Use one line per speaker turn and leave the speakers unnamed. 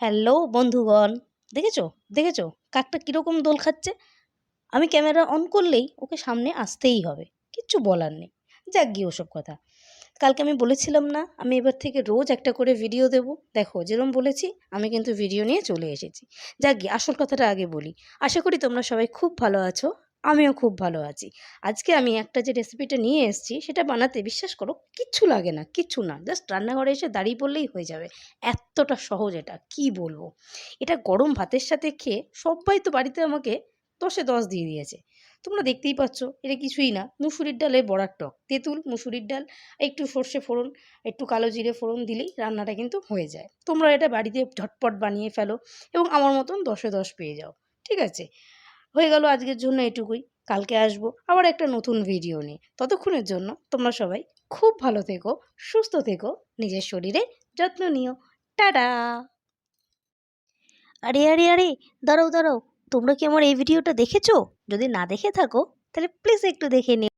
Hello বন্ধুগণ, দেখেছ? দেখেছ? কাকটা কীরকম দোল খাচ্ছে? আমি ক্যামেরা অন করলেই ওকে সামনে আসতেই হবে, কিচ্ছু বলার নেই। যাক গিয়ে ওসব কথা। কালকে আমি বলেছিলাম না, আমি এবার থেকে রোজ একটা করে ভিডিও দেব। দেখো যেরকম বলেছি, আমি কিন্তু ভিডিও নিয়ে চলে এসেছি। যাক গিয়ে আসল কথাটা আগে বলি। আশা করি তোমরা সবাই খুব ভালো আছো। আমিও খুব ভালো আছি। আজকে আমি একটা যে রেসিপিটা নিয়ে এসেছি, সেটা বানাতে বিশ্বাস করো কিচ্ছু লাগে না, কিচ্ছু না। জাস্ট রান্নাঘরে এসে দাঁড়িয়ে পড়লেই হয়ে যাবে। এতটা সহজ এটা, কি বলব? এটা গরম ভাতের সাথে খেয়ে সবাই তো বাড়িতে আমাকে দশে দশ দিয়ে দিয়েছে। তোমরা দেখতেই পাচ্ছ, এটা কিছুই না। মুসুরির ডালে বড়ার টক। তেঁতুল, মুসুরির ডাল, একটু সর্ষে ফোড়ন, একটু কালো জিরে ফোড়ন দিলেই রান্নাটা কিন্তু হয়ে যায়। তোমরা এটা বাড়িতে ঝটপট বানিয়ে ফেলো এবং আমার মতন দশে দশ পেয়ে যাও। ঠিক আছে? হয়ে গেল আজকের জন্য এটুকুই। কালকে আসব আবার একটা নতুন ভিডিও নিয়ে। ততক্ষণের জন্য তোমরা সবাই খুব ভালো থেকো, সুস্থ থেকো, নিজের শরীরে যত্ন নিও। টাটা! আরে আরে আরে, দাঁড়াও দাঁড়াও, তোমরা কি আমার এই ভিডিওটা দেখেছ? যদি না দেখে থাকো, তাহলে প্লিজ একটু দেখে নিও।